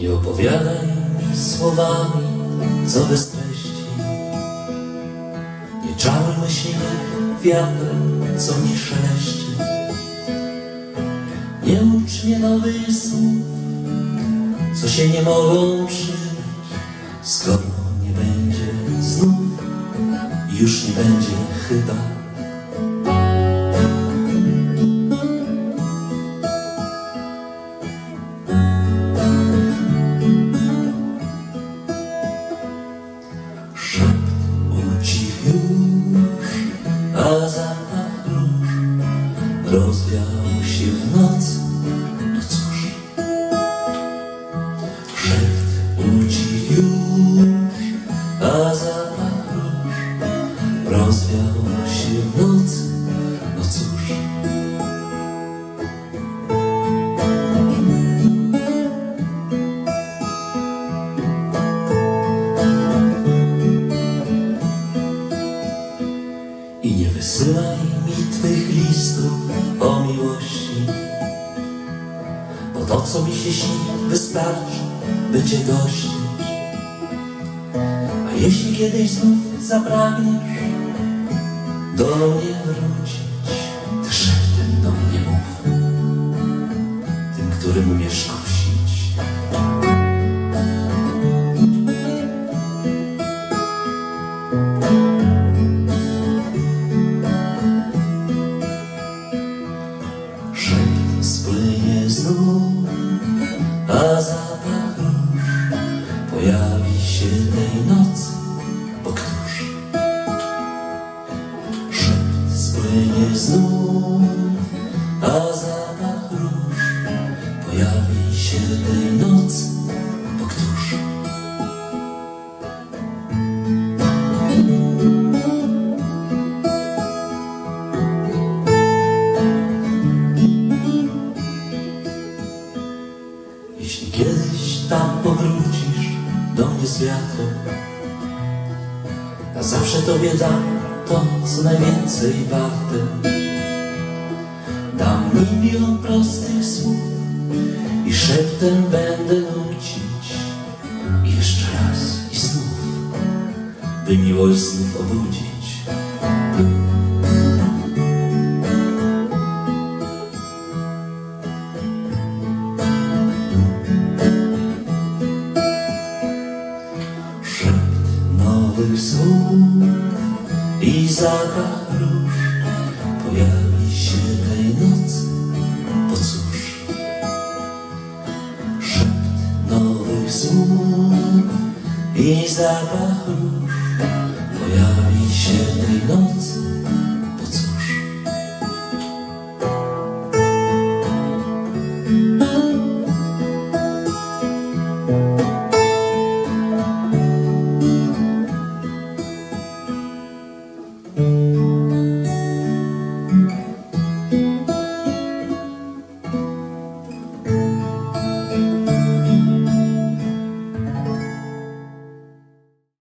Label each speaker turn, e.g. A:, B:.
A: Nie opowiadaj mi słowami, co bez treści. Nie czaruj myślimy wiatrem, co mi szeleści. Nie ucz mnie nowych słów, co się nie mogą przydać, skoro nie będzie znów, już nie będzie chyba. A zapach rozwiał się w nocy. No cóż, szept już, a zapach rozwiał się w nocy. Co mi się śni, wystarczy, by cię gościć A jeśli kiedyś znów zapragniesz do mnie wrócić tej nocy, bo któż? Szept spłynie znów, a zapach róż pojawi się tej nocy, bo któż? Jeśli kiedyś tam powrócisz do mnie z wiatrem, zawsze tobie dam to, co najwięcej warte. Dam milion prostych słów i szeptem będę nucić. I jeszcze raz i znów, by miłość znów obudzić. Nowych słów i zapach róż pojawi się tej nocy, bo cóż? Szept nowych słów i zapach róż pojawi się tej nocy,